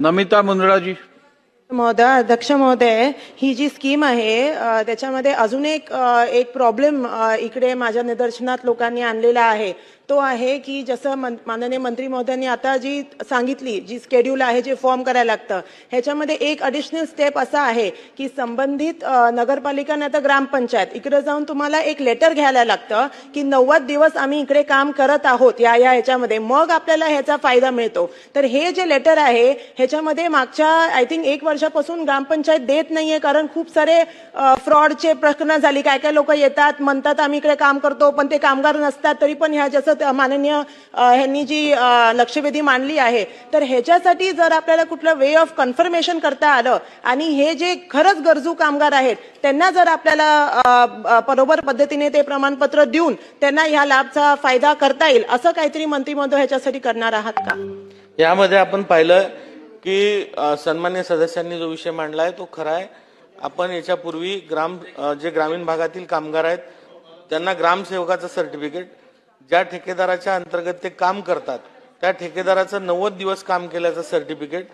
नमिता मुंद्राजी महोदय अध्यक्ष महोदय ही जी स्कीम आहे त्याच्यामध्ये अजून एक एक प्रॉब्लेम इकडे माझ्या निदर्शनात लोकांनी आणलेला आहे. तो आहे की जसं मन- माननीय मंत्री महोदयांनी आता जी सांगितली जी स्केड्यूल आहे जे फॉर्म करायला लागतं ह्याच्यामध्ये एक अडिशनल स्टेप असा आहे की संबंधित नगरपालिका नाही तर ग्रामपंचायत इकडे जाऊन तुम्हाला एक लेटर घ्यायला लागतं की नव्वद दिवस आम्ही इकडे काम करत आहोत या या ह्याच्यामध्ये. मग आपल्याला ह्याचा फायदा मिळतो. तर हे जे लेटर आहे ह्याच्यामध्ये मागच्या आय थिंक एक वर्ष वर्षापासून ग्रामपंचायत देत नाहीये कारण खूप सारे फ्रॉडचे प्रकरणं झाली. काय काय लोक येतात म्हणतात आम्ही इकडे काम करतो पण ते कामगार नसतात तरी पण ह्या जसं माननीय ह्यांनी जी लक्षवेधी मांडली आहे. तर ह्याच्यासाठी जर आपल्याला कुठलं वे ऑफ कन्फर्मेशन करता आलं आणि हे जे खरंच गरजू कामगार आहेत त्यांना जर आपल्याला बरोबर पद्धतीने ते प्रमाणपत्र देऊन त्यांना ह्या लाभचा फायदा करता येईल असं काहीतरी मंत्रिमंडळ ह्याच्यासाठी करणार आहात का? यामध्ये आपण पाहिलं की सन्मान्य सदस्यांनी जो विषय मांडला आहे तो खरा आहे आपण याच्यापूर्वी ग्राम जे ग्रामीण भागातील कामगार आहेत त्यांना ग्रामसेवकाचं सर्टिफिकेट ज्या ठेकेदाराच्या अंतर्गत ते काम करतात त्या ठेकेदाराचं नव्वद दिवस काम केल्याचं सर्टिफिकेट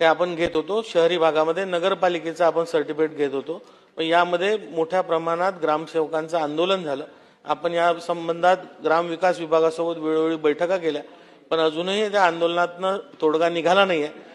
हे आपण घेत होतो. शहरी भागामध्ये नगरपालिकेचं आपण सर्टिफिकेट घेत होतो. पण यामध्ये मोठ्या प्रमाणात ग्रामसेवकांचं आंदोलन झालं. आपण या संबंधात ग्रामविकास विभागासोबत वेळोवेळी बैठका केल्या. पण अजूनही त्या आंदोलनातनं तोडगा निघाला नाही आहे